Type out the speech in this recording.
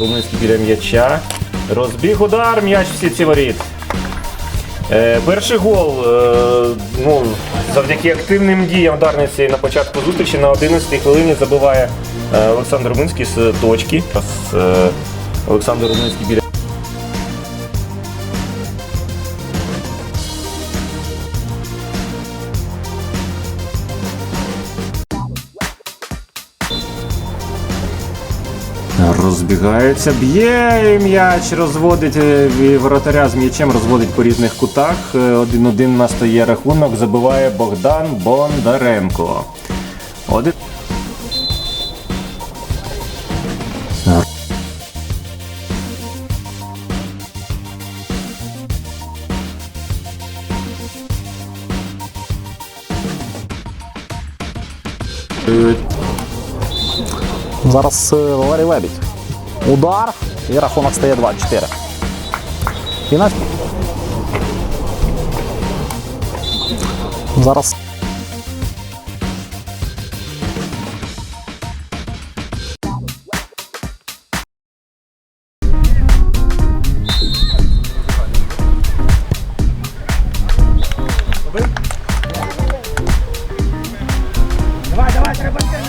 Руминський біля м'яча. Розбіг удар, м'яч всі ці воріт. Е, перший гол е, ну, завдяки активним діям Дарниці на початку зустрічі на 11-й хвилині забиває е, Олександр Руминський з точки. Е, Олександр Руминський біля. Розбігається, б'є м'яч, розводить е, і воротаря з м'ячем, розводить по різних кутах. Е, Один-один настає рахунок, забиває Богдан Бондаренко. Один. Е, Зараз е, Валерій Лебідь. Удар. І рахунок стає 2-4. На... Зараз. Давай, давай, треба.